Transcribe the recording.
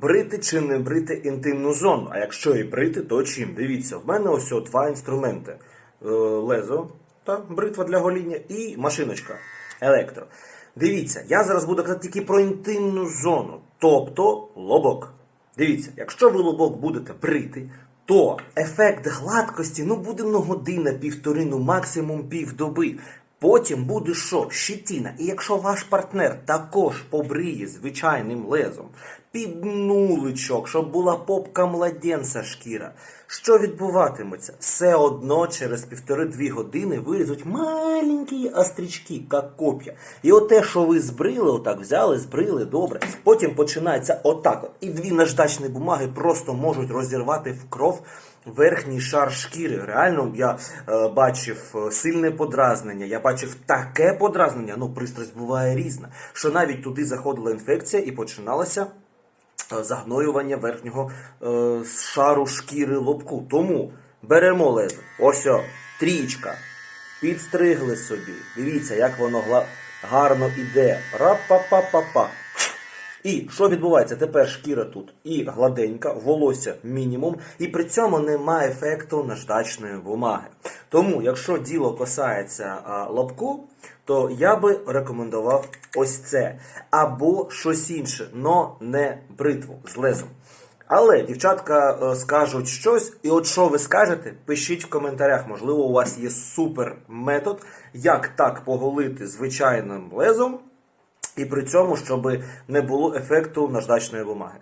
брити чи не брити інтимну зону. А якщо і брити, то чим? Дивіться, в мене ось два інструменти: Е, лезо та бритва для гоління і машиночка електро. Дивіться, я зараз буду казати тільки про інтимну зону, тобто лобок. Дивіться, якщо ви лобок будете брити, то ефект гладкості ну буде ну година, півтори, ну максимум півдоби. Потім буде що? Щетіна. І якщо ваш партнер також побриє звичайним лезом, під щоб була попка младенця шкіра, що відбуватиметься? Все одно через півтори-дві години вилізуть маленькі острічки, як коп'я. І оте, що ви збрили, отак взяли, збрили, добре. Потім починається отак. от. І дві наждачні бумаги просто можуть розірвати в кров верхній шар шкіри. Реально, я е, бачив е, сильне подразнення, я бачив таке подразнення, ну пристрасть буває різна, що навіть туди заходила інфекція і починалася загноювання верхнього е, шару шкіри лобку. Тому беремо лезо. Ось о, трічка. Підстригли собі. Дивіться, як воно гла- гарно іде. Ра-па-па-па-па. І що відбувається? Тепер шкіра тут і гладенька, волосся мінімум, і при цьому немає ефекту наждачної бумаги. Тому, якщо діло касається а, лобку, то я би рекомендував ось це. Або щось інше, но не бритву з лезом. Але дівчатка е, скажуть щось, і от що ви скажете, пишіть в коментарях. Можливо, у вас є супер метод, як так поголити звичайним лезом, і при цьому, щоб не було ефекту наждачної бумаги.